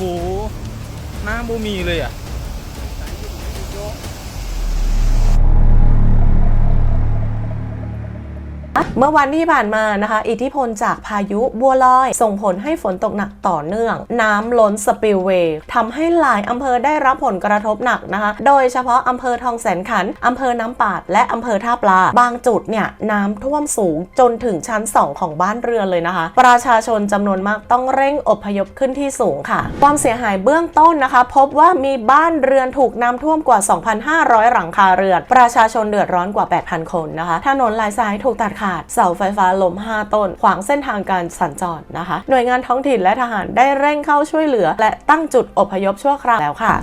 โห หน้าบูมีเลยอะ เมื่อวันที่ผ่านมานะคะ อิทธิพลจากพายุบัวลอย ส่งผลให้ฝนตกหนักต่อเนื่อง น้ำล้นสปิลเวย์ทำให้หลายอำเภอได้รับผลกระทบหนักนะคะ โดยเฉพาะอำเภอทองแสนขันอำเภอน้ำปาด และอำเภอท่าปลา บางจุดเนี่ยน้ำท่วมสูงจนถึงชั้น 2 ของบ้านเรือนเลยนะคะ ประชาชนจำนวนมากต้องเร่งอพยพขึ้นที่สูงค่ะ ความเสียหายเบื้องต้นนะคะ พบว่ามีบ้านเรือนถูกน้ำท่วมกว่า 2,500 หลังคาเรือน ประชาชนเดือดร้อนกว่า 8,000 คนนะคะ ถนนหลายสายถูกตัดขาด เสาไฟฟ้าล้ม 5 ต้น ขวางเส้นทางการสัญจรนะคะ หน่วยงานท้องถิ่นและทหารได้เร่งเข้าช่วยเหลือ และตั้งจุดอพยพชั่วคราวแล้วค่ะ